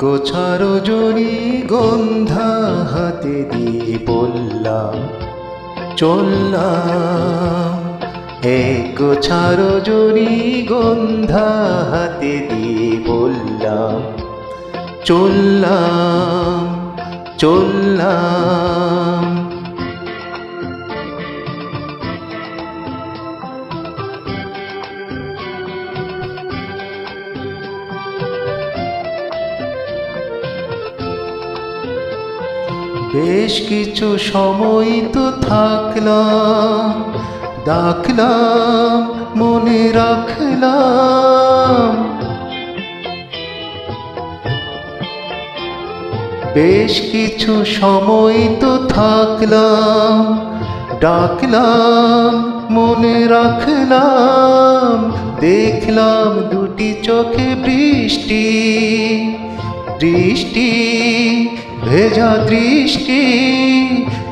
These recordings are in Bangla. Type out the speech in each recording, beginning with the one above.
গোছার জনি গন্ধা হাতে দিয়ে বললাম চললাম এক গোছার জনি গন্ধা হাতে দিয়ে বললাম চললাম চললাম বেশ কিছু সময় তো থাকলাম, ডাকলাম, মনে রাখলাম। বেশ কিছু সময় তো থাকলাম, ডাকলাম, মনে রাখলাম। দেখলাম দুটি চোখে বৃষ্টি দৃষ্টি ভেজা দৃষ্টি,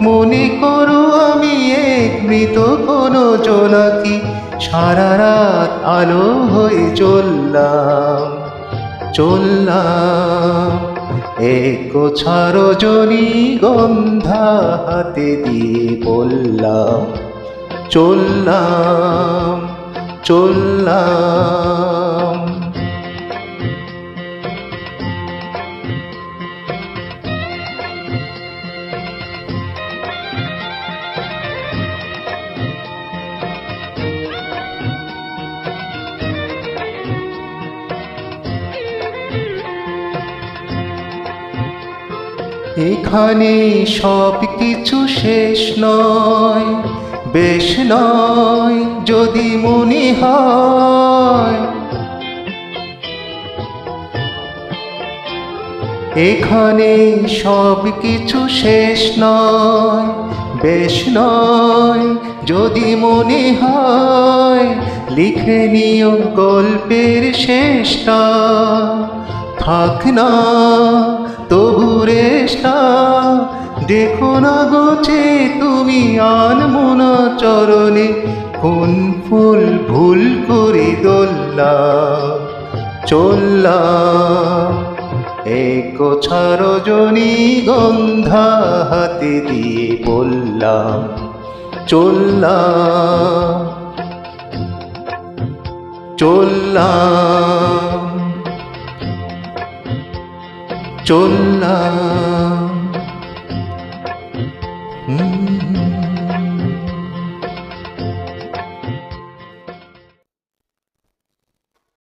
মনে করো আমি এক মৃত কোনো জোনাকি। সারা রাত আলো হয়ে চললাম চললাম। এক গোছারো জনি গন্ধা হাতে দিয়ে বললাম, চললাম চললাম। এখানে সব কিছু শেষ নয়, বেশ নয় যদি মনে হয়। এখানে সব কিছু শেষ নয়, বেশ নয় যদি মনে হয়। লিখে নিও গল্পের শেষটা, থাক না। তবু রেশটা দেখো না গোছে তুমি আনমোনা চরণে, কোন ফুল ভুল করে দোল্লা, চললা। এক গোছার জনি গন্ধা হাতে দিয়ে বললাম চললাম চললাম চললাম।